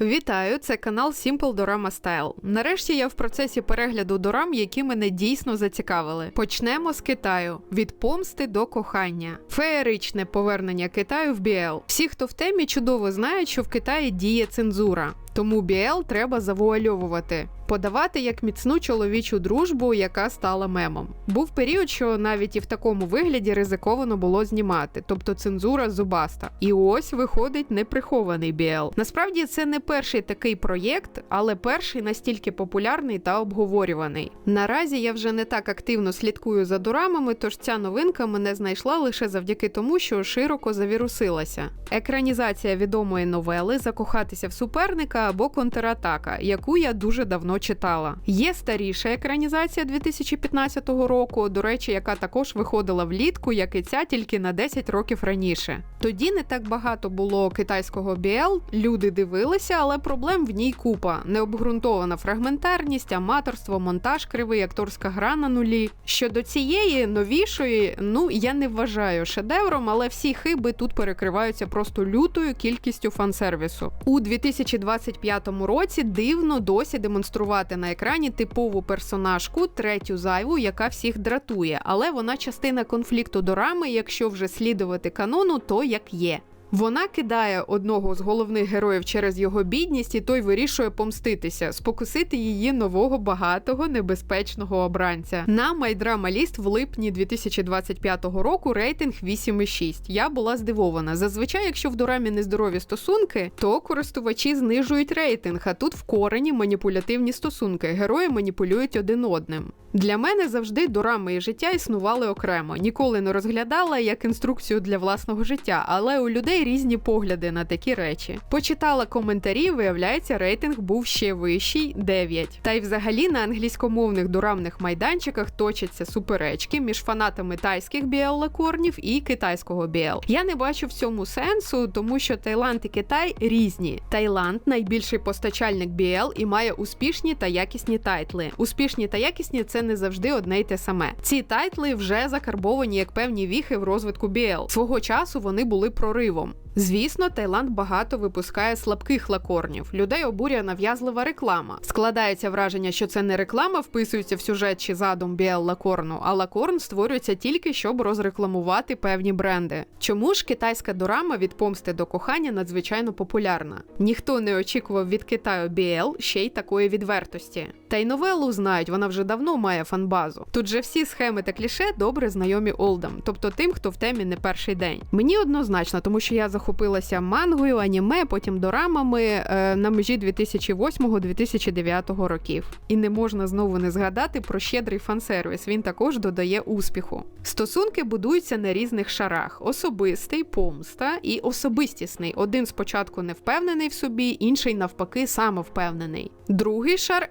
Вітаю, це канал Simple Dorama Style. Нарешті я в процесі перегляду дорам, які мене дійсно зацікавили. Почнемо з Китаю від помсти до кохання. Феєричне повернення Китаю в BL. Всі, хто в темі, чудово знають, що в Китаї діє цензура. Тому BL треба завуальовувати, подавати як міцну чоловічу дружбу, яка стала мемом. Був період, що навіть і в такому вигляді ризиковано було знімати, тобто цензура зубаста. І ось виходить неприхований BL. Насправді це не перший такий проєкт, але перший настільки популярний та обговорюваний. Наразі я вже не так активно слідкую за дурамами, тож ця новинка мене знайшла лише завдяки тому, що широко завірусилася. Екранізація відомої новели Закохатися в суперника або контратака, яку я дуже давно читала. Є старіша екранізація 2015 року, до речі, яка також виходила влітку, як і ця, тільки на 10 років раніше. Тоді не так багато було китайського BL, люди дивилися, але проблем в ній купа: необґрунтована фрагментарність, аматорство, монтаж кривий, акторська гра на нулі. Щодо цієї новішої, ну я не вважаю шедевром, але всі хиби тут перекриваються просто лютою кількістю фансервісу. У 2025 році дивно досі демонструвати на екрані типову персонажку, третю зайву, яка всіх дратує, але вона частина конфлікту дорами, якщо вже слідувати канону, то як є. Вона кидає одного з головних героїв через його бідність, і той вирішує помститися, спокусити її нового багатого небезпечного обранця. На Майдрама Ліст в липні 2025 року рейтинг 8,6. Я була здивована. Зазвичай, якщо в дорамі нездорові стосунки, то користувачі знижують рейтинг. А тут в корені маніпулятивні стосунки. Герої маніпулюють один одним. Для мене завжди дорами і життя існували окремо. Ніколи не розглядала як інструкцію для власного життя, але у людей різні погляди на такі речі. Почитала коментарі, виявляється, рейтинг був ще вищий 9. Та й взагалі на англійськомовних дорамних майданчиках точаться суперечки між фанатами тайських біел-лакорнів і китайського біел. Я не бачу в цьому сенсу, тому що Таїланд і Китай різні. Таїланд найбільший постачальник біел і має успішні та якісні тайтли. Успішні та якісні це не завжди одне й те саме. Ці тайтли вже закарбовані як певні віхи в розвитку BL. Свого часу вони були проривом. Звісно, Таїланд багато випускає слабких лакорнів. Людей обурює нав'язлива реклама. Складається враження, що це не реклама вписується в сюжет чи задум BL лакорну, а лакорн створюється тільки щоб розрекламувати певні бренди. Чому ж китайська дорама від помсти до кохання надзвичайно популярна? Ніхто не очікував від Китаю BL ще й такої відвертості. Та й новелу знають, вона вже давно має фанбазу. Тут же всі схеми та кліше добре знайомі олдам, тобто тим, хто в темі не перший день. Мені однозначно, тому що я захопилася мангою, аніме, потім дорамами е, на межі 2008-2009 років. І не можна знову не згадати про щедрий фансервіс. Він також додає успіху. Стосунки будуються на різних шарах: особистий, помста і особистісний. Один спочатку не впевнений в собі, інший навпаки самовпевнений. Другий шар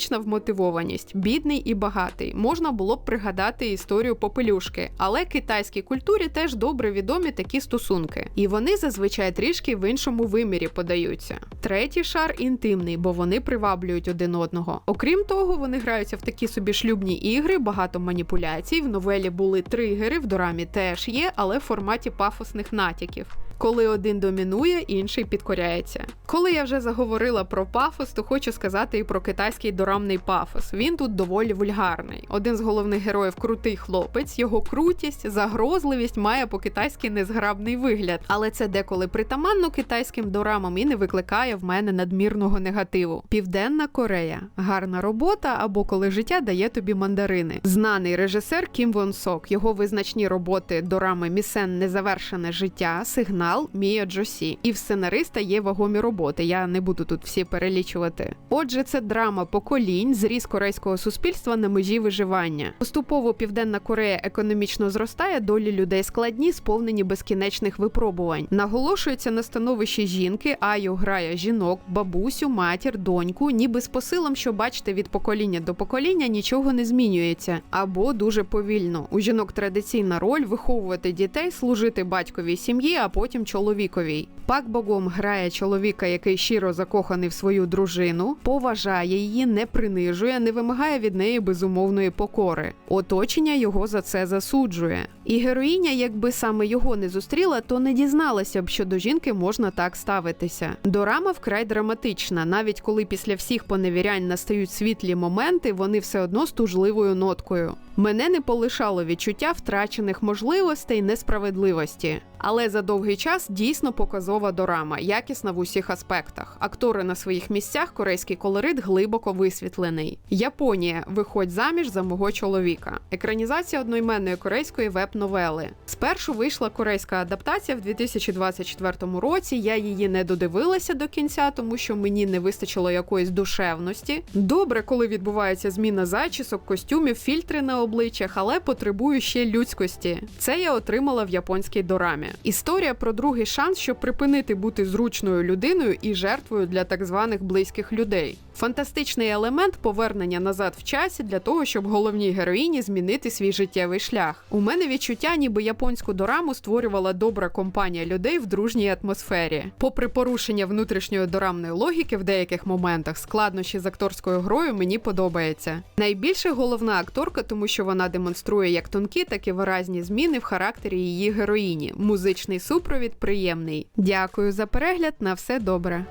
економічна вмотивованість, бідний і багатий. Можна було б пригадати історію попелюшки, але китайській культурі теж добре відомі такі стосунки, і вони зазвичай трішки в іншому вимірі подаються. Третій шар інтимний, бо вони приваблюють один одного. Окрім того, вони граються в такі собі шлюбні ігри, багато маніпуляцій. В новелі були тригери, в дорамі теж є, але в форматі пафосних натяків. Коли один домінує, інший підкоряється. Коли я вже заговорила про пафос, то хочу сказати і про китайський дорамний пафос. Він тут доволі вульгарний. Один з головних героїв крутий хлопець, його крутість, загрозливість має по-китайськи незграбний вигляд, але це деколи притаманно китайським дорамам і не викликає в мене надмірного негативу. Південна Корея гарна робота або коли життя дає тобі мандарини. Знаний режисер Кім Вон Сок. Його визначні роботи дорами Місен Незавершене життя, сигнал. Мія Джосі. І в сценариста є вагомі роботи. Я не буду тут всі перелічувати. Отже, це драма поколінь, зріз корейського суспільства на межі виживання. Поступово Південна Корея економічно зростає, долі людей складні, сповнені безкінечних випробувань. Наголошується на становищі жінки, Аю грає жінок, бабусю, матір, доньку, ніби з посилом, що бачите, від покоління до покоління нічого не змінюється або дуже повільно. У жінок традиційна роль виховувати дітей, служити батьковій сім'ї, а потім чоловіковій. Пак Богом грає чоловіка, який щиро закоханий в свою дружину, поважає її, не принижує, не вимагає від неї безумовної покори. Оточення його за це засуджує. І героїня, якби саме його не зустріла, то не дізналася б, що до жінки можна так ставитися. Дорама вкрай драматична, навіть коли після всіх поневірянь настають світлі моменти, вони все одно з тужливою ноткою. Мене не полишало відчуття втрачених можливостей несправедливості. Але за довгий час дійсно показова дорама, якісна в усіх аспектах. Актори на своїх місцях, корейський колорит глибоко висвітлений. Японія виходь заміж за мого чоловіка. Екранізація одноіменної корейської веб-новели. Спершу вийшла корейська адаптація в 2024 році. Я її не додивилася до кінця, тому що мені не вистачило якоїсь душевності. Добре, коли відбувається зміна зачісок, костюмів, фільтри на обличчях, але потребую ще людськості. Це я отримала в японській дорамі. Історія про другий шанс, щоб припинити бути зручною людиною і жертвою для так званих близьких людей. Фантастичний елемент повернення назад в часі для того, щоб головній героїні змінити свій життєвий шлях. У мене відчуття, ніби японську дораму створювала добра компанія людей в дружній атмосфері. Попри порушення внутрішньої дорамної логіки в деяких моментах, складнощі з акторською грою мені подобається. Найбільше головна акторка, тому що вона демонструє як тонкі, так і виразні зміни в характері її героїні. Музичний супровід приємний. Дякую за перегляд. На все добре.